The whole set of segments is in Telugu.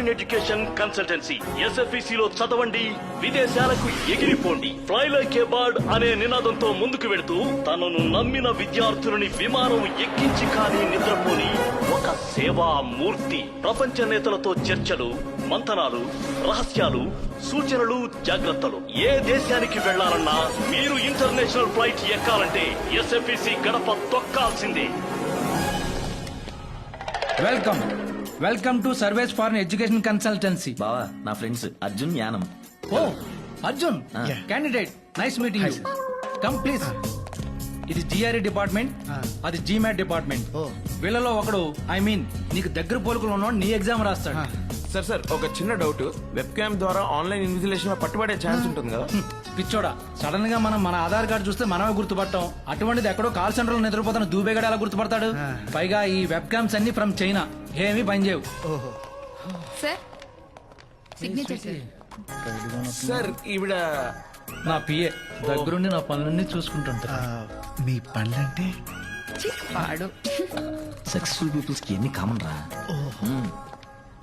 ఫారిన్ ఎడ్యుకేషన్ కన్సల్టెన్సీ ఎస్ఎఫ్ఈసి లో చదవండి విదేశాలకు ఎగిరిపోండి. ఫ్లై లైక్ ఏ బర్డ్ అనే నినాదంతో ముందుకు వెళుతూ తనను నమ్మిన విద్యార్థులని విమానం ఎక్కించి కానీ నిద్రపోని ఒక సేవా మూర్తి ప్రపంచ నేతలతో చర్చలు మంతనాలు రహస్యాలు సూచనలు జాగ్రత్తలు. ఏ దేశానికి వెళ్ళాలన్నా మీరు ఇంటర్నేషనల్ ఫ్లైట్ ఎక్కాలంటే ఎస్ఎఫ్ఈసి గడప తొక్కాల్సిందే. Welcome welcome to service for education consultancy బావా నా friends Arjun Yanam oh Arjun. Candidate nice meeting you come please ఇది జిఆర్ఈ డిపార్ట్మెంట్ అది జిమాట్ డిపార్ట్మెంట్. వీళ్ళలో ఒకడు ఐ మీన్ నీకు దగ్గర పోలుకులు ఉన్నవాడు నీ ఎగ్జామ్ రాస్తాడు. సార్ సార్ ఒక చిన్న డౌట్ వెబ్ క్యామ్ ద్వారా ఆన్లైన్ ఇన్విజిలేషన్లో పట్టుబడే ఛాన్స్ ఉంటుంది కదా? పిచ్చోడా. సడన్గా మనం మన ఆధార్ కార్డు చూస్తే మనమే గుర్తుపట్టాం అటువంటిది ఎక్కడో కాల్ సెంటర్లో నిద్రపోతున్న దూబేగడ ఎలా గుర్తుపడతాడు? పైగా ఈ వెబ్ క్యామ్స్ అన్ని ఫ్రమ్ చైనా ఏమీ పనిచేయవు ఓహో. Sir signature sir. సార్ ఈవిడ నా పిఏ. దగ్గరుండి నా పనులన్నీ చూసుకుంటుంటా మీ పనులంటే? పాడు సక్సెస్ఫుల్ పీపుల్స్కి ఎన్ని కామన్ రా?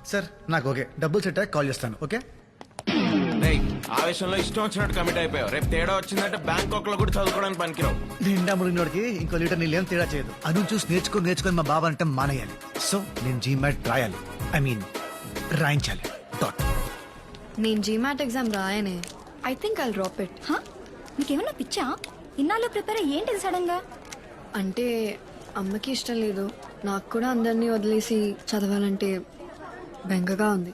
సార్ నాకు ఓకే. డబ్బులు సెట్ కాల్ చేస్తాను ఓకే? రేయ్, ఆవేశంలో ఇష్టం వచ్చినట్టు కమిట్ అయిపోయావు. రేపు తేడా వచ్చిందంటే బ్యాంకాక్లో కూడా చదువుకోవడానికి పనికిరావు. నిండా మురిగినోడికి ఇంకో లీటర్ నీళ్ళు ఏం తేడా చేయదు. అను చూసి నేర్చుకొని నేర్చుకొని మా బాబా అంటే మానేయాలి. సో నేను జీమాట్ రాయాలి. ఐ మీన్ రాయించాలి. డాట్ నేను GMAT exam రాయనే. I think I'll drop it హా? నీకేమన్నా పిచ్చా? ఇన్నాళ్ళు ప్రిపేర్ అయ్యి ఏంటిది సడన్గా? అంటే అమ్మకి ఇష్టం లేదు. నాకు కూడా అందరినీ వదిలేసి చదవాలంటే బెంగగా ఉంది.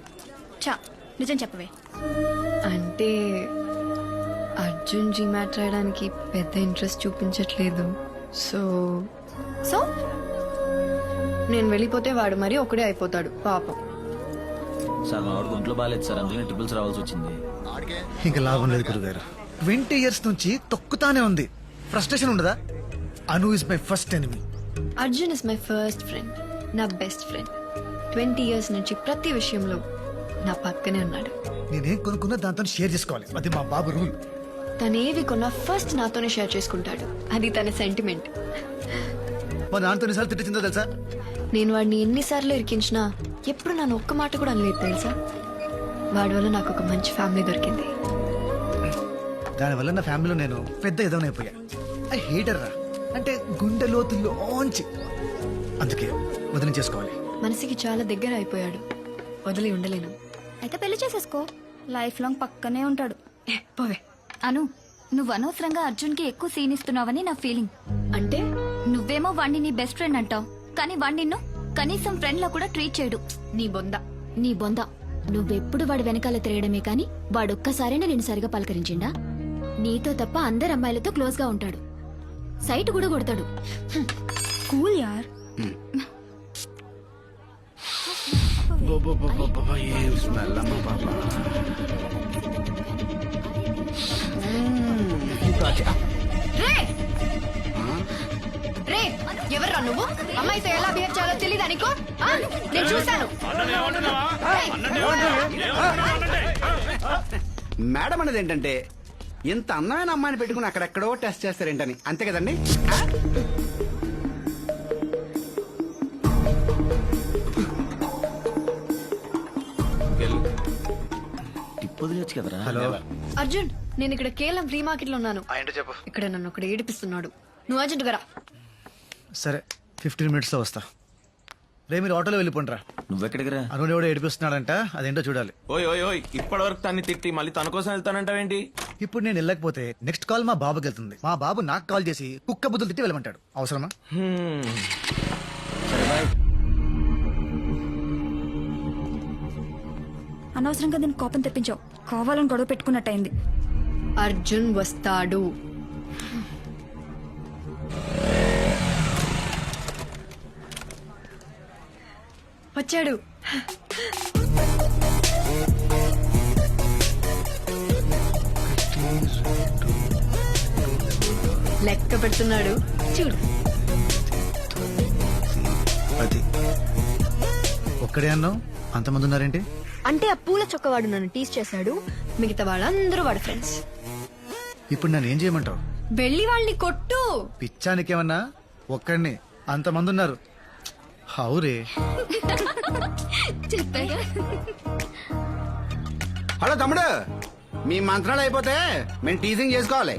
చా నిజం చెప్పవే. అంటే అర్జున్ జీమాట్ రాయడానికి పెద్ద ఇంట్రెస్ట్ చూపించట్లేదు. So so? నేను వెళ్ళిపోతే వాడు మరీ ఒకడే అయిపోతాడు పాపం. సార్ మా వాడికి ఒంట్లో బాగాలేదు సార్ అందుకని ట్రిపుల్స్ రావాల్సి వచ్చింది. ఇంకా లాభం లేదు గురుగారు. ట్వంటీ ఇయర్స్ నుంచి తొక్కుతానే ఉంది. ఫ్రస్ట్రేషన్ ఉండదా? Anu is my first enemy Arjun is my first friend నా బెస్ట్ ఫ్రెండ్ ట్వంటీ ఇయర్స్ నుంచి ప్రతి విషయంలో నా పక్కనే ఉన్నాడు. నేనేం కొనుక్కున్నా దాంతో షేర్ చేసుకోవాలి. అది మా బాబు రూల్. తనేవి కొన్నా ఫస్ట్ నాతోనే షేర్ చేసుకుంటాడు. అది తన సెంటిమెంట్. మా నాన్నతో ఎన్నిసార్లు తిట్టిందో తెలుసా? నేను వాడిని ఎన్నిసార్లు ఇరికించినా ఎప్పుడు నన్ను ఒక్క మాట కూడా అనలేదు తెలుసా? వాడి వల్ల నాకు ఒక మంచి ఫ్యామిలీ దొరికింది. దానివల్ల నా ఫ్యామిలీలో నేను పెద్ద ఎదవనైపోయా ఐ హేటర్ రా. అంటే గుండె లోతుల్లోంచి అందుకే వదిలి చేసుకోవాలి మనసుకి చాలా దగ్గర అయిపోయాడు. వదిలి ఉండలేను. అయితే పెళ్ళి చేసేసుకో. లైఫ్ లాంగ్ పక్కనే ఉంటాడు. ఏ, పోవే. అను నువ్వు అనవసరంగా అర్జున్కి ఎక్కువ సీన్ ఇస్తున్నావని నా ఫీలింగ్. అంటే? నువ్వేమో వాణ్ణి నీ బెస్ట్ ఫ్రెండ్ అంటావు కానీ వాణ్ణి నిన్ను కనీసం ఫ్రెండ్ లా కూడా ట్రీట్ చేయడు. నీ బొంద. నీ బొంద. నువ్వెప్పుడు వాడి వెనకాల తిరగడమే కాని వాడొక్కసారైనా నేను సరిగా పలకరించిండా? నీతో తప్ప అందరు అమ్మాయిలతో క్లోజ్గా ఉంటాడు. సైట్ కూడా కొడతాడు. కూల్ యార్. రే! ఎవర్రా నువ్వు? అమ్మాయితో ఎలా బిహేవ్ చేయాలో తెలియదు అనుకో నేను చూశాను. మేడం అనేది ఏంటంటే ఇంత అందమైన అమ్మాయిని పెట్టుకుని అక్కడెక్కడో టెస్ట్ చేస్తారేంటని. అంతే కదండి? వదిలేచ్చు కదరా? హలో. అర్జున్ నేను ఇక్కడ కేవలం ఫ్రీ మార్కెట్లో ఉన్నాను ఏంటో చెప్పు. ఇక్కడ నన్ను ఒకడు ఏడిపిస్తున్నాడు. నువ్వు అర్జెంట్ రా. సరే ఫిఫ్టీన్ మినిట్స్లో వస్తా. రే మీరు ఆటోలో వెళ్ళిపోండిరా. నువ్వెక్కడికి రా అను ఎవడో ఏడిపిస్తున్నాడంట అదేంటో చూడాలి. ఓయ్ ఓయ్ ఓయ్ ఇప్పటి వరకు తన్ని తిట్టి మళ్ళీ తన కోసం వెళ్తానంటావేంటి? ఇప్పుడు నేను వెళ్ళకపోతే నెక్స్ట్ కాల్ మా బాబుకి వెళ్తుంది. మా బాబు నాకు కాల్ చేసి కుక్క బుద్ధులు తిట్టి వెళ్ళమంటాడు. అవసరమా? హ్మ్. అనవసరంగా దీన్ని కోపం తెప్పించావు. కావాలని గొడవ పెట్టుకున్నట్టయింది. అర్జున్ వస్తాడు. వచ్చాడు. లెక్క పెడుతున్నాడు. చూడు. అది. ఒక్కడే అన్నావు? అంతమంది ఉన్నారేంటి? అంటే ఆ పూల చొక్కవాడు నన్ను టీస్ చేశాడు. మిగతా వాళ్ళందరూ వాడు ఫ్రెండ్స్ ఇప్పుడు నన్ను ఏం చేయమంటావు? వెళ్ళి వాళ్ళని కొట్టు. పిచ్చానికేమన్నా? ఒక్కడిని. అంతమంది ఉన్నారు హౌరే. చెప్పాగా. హలో తమ్ముడు. మీ మంత్రాలు అయిపోతే మేము టీజింగ్ చేసుకోవాలి.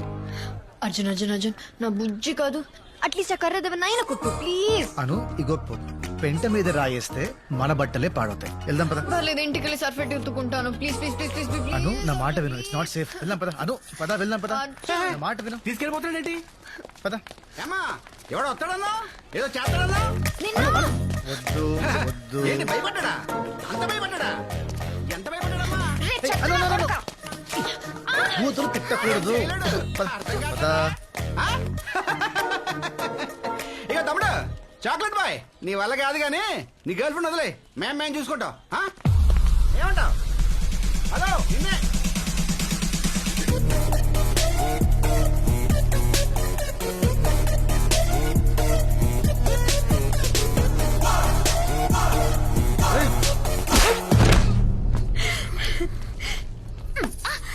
అర్జున్ అర్జున్ అర్జున్ నా బుజ్జి కాదు. అట్లీస్ట్ ఆ కర్ర దెబ్బ కొట్టు ప్లీజ్ అను ఇగో పో. పెంట మీద రాయేస్తే మన బట్టలే పాడవుతాయి. వెళ్దాం పద. పర్లేదు ఇంటికి వెళ్ళి సర్ఫెట్ ఎత్తుకుంటాను. Please please please please please. Anu నా మాట విను. ఇట్స్ నాట్ సేఫ్ వెళ్దాం పద. అను పద వెళ్దాం పద. నా మాట విను. తీసుకెళ్ళిపోతాడేంటి పద. ఏమా ఎవడో వస్తాడన్నా? ఏదో చేస్తాడన్నా? వద్దు వద్దు. ఏంటి భయపడ్డా అంత భయపడ్డా ఎంత భయపడ్డాడమ్మా? ఏయ్, అను, అను, అను, అను. కూతురు తిట్టకూడదు. పద, పద. చాక్లెట్ బాయ్ నీ వల్ల కాదు కానీ నీ గర్ల్ ఫ్రెండ్ వదిలే. మేము మేము చూసుకుంటాం. ఆ? ఏమంటావ్? హలో నిన్నే.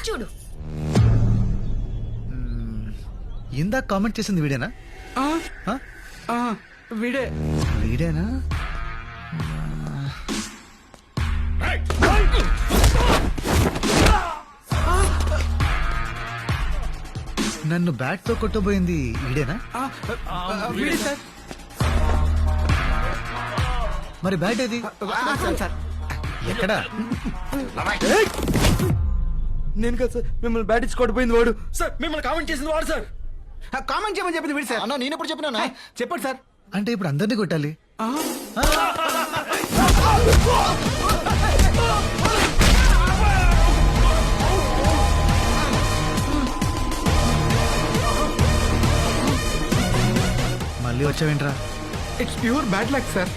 చూడు. ఇందాక కామెంట్ చేసింది వీడేనా? ఆ? వీడే. వీడేనా? నన్ను బ్యాట్తో కొట్టబోయింది వీడేనా? వీడే సార్. మరి బ్యాట్ ఏది? సార్. ఎక్కడా? నేను కదా సార్ మిమ్మల్ని బ్యాట్ ఇచ్చి కొట్టిపోయింది వాడు. సార్ మిమ్మల్ని కామెంట్ చేసింది వాడు సార్. కామెంట్ చేయమని చెప్పింది వీడు సార్. అన్న నేను ఎప్పుడు చెప్పినా చెప్పండి సార్. అంటే ఇప్పుడు అందరినీ కొట్టాలి. మళ్ళీ వచ్చావేంట్రా? It's pure bad luck sir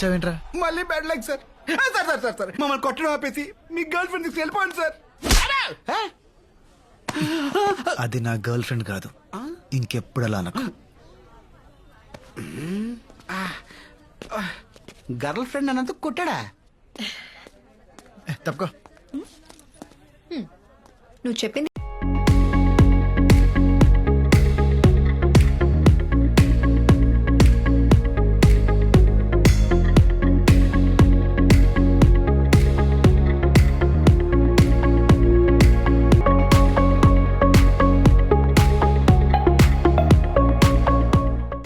వచ్చావేంట్రా? మళ్ళీ bad luck sir sir sir sir sir మమ్మల్ని కొట్టడం ఆపేసి మీ గర్ల్ ఫ్రెండ్ తీసుకు వెళ్ళిపోండి సార్ అది నా గర్ల్ ఫ్రెండ్ కాదు. ఇంకెప్పుడు అలా అనకు. గర్ల్ ఫ్రెండ్ అన్నందుకు కొట్టాడా? తప్పుకో. నువ్వు చెప్పింది